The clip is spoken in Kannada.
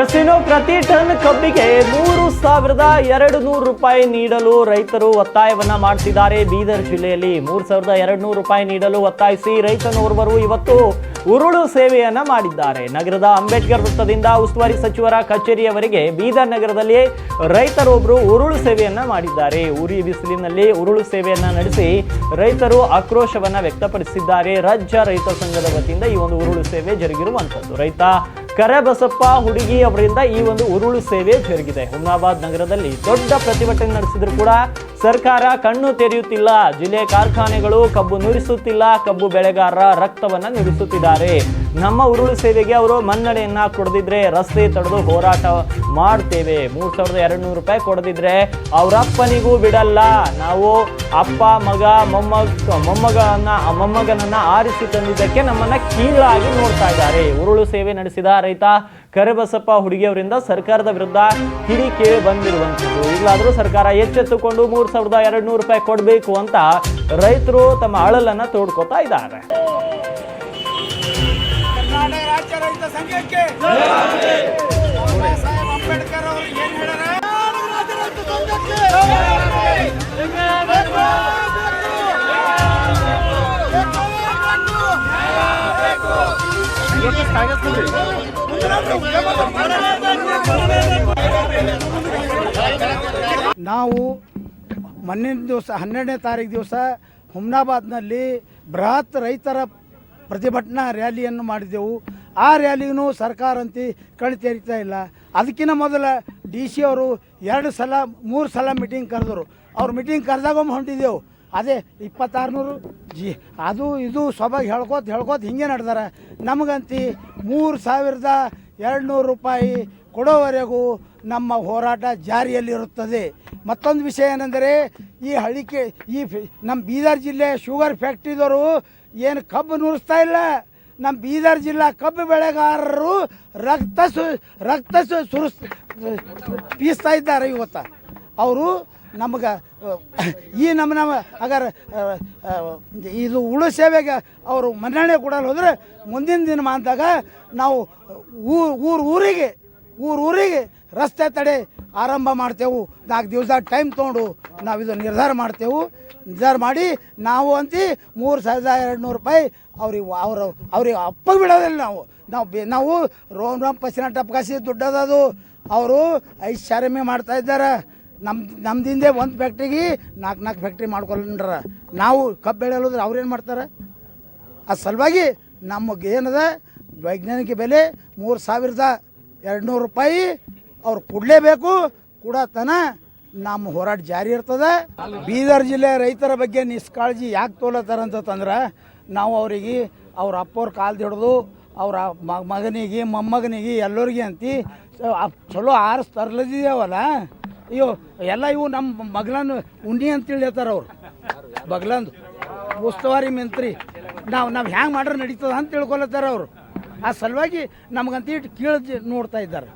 ಎಸ್ ಇನ್ನು ಪ್ರತಿ ಟನ್ ಕಬ್ಬಿಗೆ ಮೂರು ಸಾವಿರದ ಎರಡು ನೂರು ರೂಪಾಯಿ ನೀಡಲು ರೈತರು ಒತ್ತಾಯವನ್ನ ಮಾಡ್ತಿದ್ದಾರೆ. ಬೀದರ್ ಜಿಲ್ಲೆಯಲ್ಲಿ ಮೂರು ಸಾವಿರದ ಎರಡು ನೂರು ರೂಪಾಯಿ ನೀಡಲು ಒತ್ತಾಯಿಸಿ ರೈತನೋರ್ವರು ಇವತ್ತು ಉರುಳು ಸೇವೆಯನ್ನ ಮಾಡಿದ್ದಾರೆ. ನಗರದ ಅಂಬೇಡ್ಕರ್ ವೃತ್ತದಿಂದ ಉಸ್ತುವಾರಿ ಸಚಿವರ ಕಚೇರಿಯವರೆಗೆ ಬೀದರ್ ನಗರದಲ್ಲಿ ರೈತರೊಬ್ಬರು ಉರುಳು ಸೇವೆಯನ್ನ ಮಾಡಿದ್ದಾರೆ. ಉರಿ ಬಿಸಿಲಿನಲ್ಲಿ ಉರುಳು ಸೇವೆಯನ್ನ ನಡೆಸಿ ರೈತರು ಆಕ್ರೋಶವನ್ನ ವ್ಯಕ್ತಪಡಿಸಿದ್ದಾರೆ. ರಾಜ್ಯ ರೈತ ಸಂಘದ ವತಿಯಿಂದ ಈ ಒಂದು ಉರುಳು ಸೇವೆ ಜರುಗಿರುವಂತದ್ದು. ರೈತ ಕರೆಬಸಪ್ಪ ಹುಡುಗಿ ಅವರಿಂದ ಈ ಒಂದು ಉರುಳು ಸೇವೆ ಜರುಗಿದೆ. ಹುಮ್ನಾಬಾದ್ ನಗರದಲ್ಲಿ ದೊಡ್ಡ ಪ್ರತಿಭಟನೆ ನಡೆಸಿದ್ರು ಕೂಡ ಸರ್ಕಾರ ಕಣ್ಣು ತೆರೆಯುತ್ತಿಲ್ಲ. ಜಿಲ್ಲೆ ಕಾರ್ಖಾನೆಗಳು ಕಬ್ಬು ನುರಿಸುತ್ತಿಲ್ಲ. ಕಬ್ಬು ಬೆಳೆಗಾರರ ರಕ್ತವನ್ನ ನುರಿಸುತ್ತಿದ್ದಾರೆ. ನಮ್ಮ ಉರುಳು ಸೇವೆಗೆ ಅವರು ಮನ್ನಣೆಯನ್ನ ಕೊಡದಿದ್ರೆ ರಸ್ತೆ ತಡೆದು ಹೋರಾಟ ಮಾಡ್ತೇವೆ. ಮೂರು ಸಾವಿರದ ಎರಡು ನೂರು ರೂಪಾಯಿ ಕೊಡದಿದ್ರೆ ಅವರಪ್ಪನಿಗೂ ಬಿಡಲ್ಲ. ನಾವು ಅಪ್ಪ, ಮಗ, ಮೊಮ್ಮಗ, ಮೊಮ್ಮಗನ, ಮೊಮ್ಮಗನನ್ನ ಆರಿಸಿ ತಂದಿದ್ದಕ್ಕೆ ನಮ್ಮನ್ನ ಕೀಳಾಗಿ ನೋಡ್ತಾ ಇದ್ದಾರೆ. ಉರುಳು ಸೇವೆ ನಡೆಸಿದ ರೈತ ಕರೆಬಸಪ್ಪ ಹುಡುಗಿಯವರಿಂದ ಸರ್ಕಾರದ ವಿರುದ್ಧ ಕಿಡಿ ಕೇಳಿ ಬಂದಿರುವಂಥದ್ದು. ಇಲ್ಲಾದರೂ ಸರ್ಕಾರ ಎಚ್ಚೆತ್ತುಕೊಂಡು ಮೂರು ಸಾವಿರದ ಎರಡು ನೂರು ರೂಪಾಯಿ ಕೊಡಬೇಕು ಅಂತ ರೈತರು ತಮ್ಮ ಅಳಲನ್ನು ತೋಡ್ಕೋತಾ ಇದ್ದಾರೆ. ರೈತ ಸಂಘಕ್ಕೆ. ಬಾಬಾ ಸಾಹೇಬ್ ಅಂಬೇಡ್ಕರ್ ಅವರು ಏನ್ ರೈತ ನಾವು ಮೊನ್ನೆ ದಿವಸ, ಹನ್ನೆರಡನೇ ತಾರೀಕು ದಿವಸ ಹುಮ್ನಾಬಾದ್ನಲ್ಲಿ ಬೃಹತ್ ರೈತರ ಪ್ರತಿಭಟನಾ ರ್ಯಾಲಿಯನ್ನು ಮಾಡಿದೆವು ಆ ರ್ಯಾಲಿಗೂ ಸರ್ಕಾರ ಅಂತಿ ಕಣ್ ತೆರಿತಾ ಇಲ್ಲ. ಅದಕ್ಕಿಂತ ಮೊದಲ ಡಿ ಸಿ ಅವರು ಎರಡು ಸಲ, ಮೂರು ಸಲ ಮೀಟಿಂಗ್ ಕರೆದರು. ಅವ್ರು ಮೀಟಿಂಗ್ ಕರೆದಾಗೊಮ್ಮೆ ಹೊಂಟಿದ್ದೆವು ಅದೇ ಇಪ್ಪತ್ತಾರುನೂರು, ಜಿ, ಅದು ಇದು ಸೊಬಾಗಿ ಹೇಳ್ಕೋತ ಹೇಳ್ಕೋತ ಹಿಂಗೆ ನಡೆದಾರ. ನಮಗಂತಿ ಮೂರು ಸಾವಿರದ ಎರಡು ನೂರು ರೂಪಾಯಿ ಕೊಡೋವರೆಗೂ ನಮ್ಮ ಹೋರಾಟ ಜಾರಿಯಲ್ಲಿರುತ್ತದೆ. ಮತ್ತೊಂದು ವಿಷಯ ಏನೆಂದರೆ, ಈ ಹಳಿಕೆ ಈ ನಮ್ಮ ಬೀದರ್ ಜಿಲ್ಲೆ ಶುಗರ್ ಫ್ಯಾಕ್ಟ್ರಿದವರು ಏನು ಕಬ್ಬು ನುರಿಸ್ತಾ ಇಲ್ಲ. ನಮ್ಮ ಬೀದರ್ ಜಿಲ್ಲಾ ಕಬ್ಬು ಬೆಳೆಗಾರರು ರಕ್ತ ಸು, ರಕ್ತ ಸುರಿಸ್, ಪೀಸ್ತಾ ಇದ್ದಾರೆ ಇವತ್ತು. ಅವರು ನಮಗೆ, ಈ ನಮ್ಮ ನಮ್ಮ ಅಗರ ಇದು ಉಳು ಸೇವೆಗೆ ಅವರು ಮನ್ನಣೆ ಕೊಡಲು ಹೋದರೆ ಮುಂದಿನ ದಿನ ಮಾಂತಾಗ ನಾವು ಊರು ಊರು, ಊರಿಗೆ ಊರು, ಊರಿಗೆ ರಸ್ತೆ ತಡೆ ಆರಂಭ ಮಾಡ್ತೇವೆ. ನಾಲ್ಕು ದಿವಸ ಟೈಮ್ ತೊಗೊಂಡು ನಾವು ಇದು ನಿರ್ಧಾರ ಮಾಡ್ತೇವೆ. ನಿರ್ಧಾರ ಮಾಡಿ ನಾವು ಅಂತ ಮೂರು ಸಾವಿರದ ಎರಡು ನೂರು ರೂಪಾಯಿ ಅವ್ರಿಗೆ ಅವರು ಅವ್ರಿಗೆ ಅಪ್ಪ ಬಿಡೋದಿಲ್ಲ ನಾವು. ನಾವು ಬಿ ನಾವು ರೋಮ್ ರೋಮ್ ಪಸಿನ ಟಪ್ಕಾಸಿ ದುಡ್ಡದದು ಅವರು ಐಷಾರಾಮಿ ಮಾಡ್ತಾ ಇದ್ದಾರೆ. ನಮ್ಮ ನಮ್ದಿಂದೆ ಒಂದು ಫ್ಯಾಕ್ಟ್ರಿಗೆ ನಾಲ್ಕು ನಾಲ್ಕು ಫ್ಯಾಕ್ಟ್ರಿ ಮಾಡ್ಕೊಂಡ್ರ. ನಾವು ಕಬ್ಬು ಬೆಳೆಯೋದ್ರೆ ಅವ್ರೇನು ಮಾಡ್ತಾರೆ? ಆ ಸಲುವಾಗಿ ನಮಗೆ ಏನದ? ವೈಜ್ಞಾನಿಕ ಬೆಲೆ ಮೂರು ಸಾವಿರದ ಎರಡು ನೂರು ರೂಪಾಯಿ. ಅವ್ರು ಕೊಡಲೇಬೇಕು. ಕೊಡತನ ನಮ್ಮ ಹೋರಾಟ ಜಾರಿ ಇರ್ತದೆ. ಬೀದರ್ ಜಿಲ್ಲೆ ರೈತರ ಬಗ್ಗೆ ನಿಷ್ಕಾಳಜಿ ಯಾಕೆ ತೋಲತ್ತಾರ ಅಂತಂದ್ರೆ ನಾವು ಅವರಿಗೆ ಅವ್ರ ಅಪ್ಪವ್ರ ಕಾಲ್ದು ಹಿಡಿದು ಅವ್ರ ಮಗನಿಗೆ, ಮೊಮ್ಮಗನಿಗೆ ಎಲ್ಲರಿಗೆ ಅಂತಿ ಚಲೋ ಆರಿಸ್ ತರ್ಲದಿದೇವಲ್ಲ ಅಯ್ಯೋ, ಎಲ್ಲ ಇವು ನಮ್ಮ ಮಗಳನ್ನ ಉಂಡಿ ಅಂತ ಹೇಳ್ತಾರ ಅವ್ರು. ಬಗ್ಲಂದು ಉಸ್ತುವಾರಿ ಮಂತ್ರಿ. ನಾವು ನಾವು ಹ್ಯಾಂಗೆ ಮಾಡ್ರೆ ನಡೀತದ ಅಂತ ತಿಳ್ಕೊಳತ್ತಾರ ಅವರು. ಆ ಸಲುವಾಗಿ ನಮಗಂತ ಇಟ್ಟು ಕೀಳ್ ನೋಡ್ತಾ ಇದ್ದಾರೆ.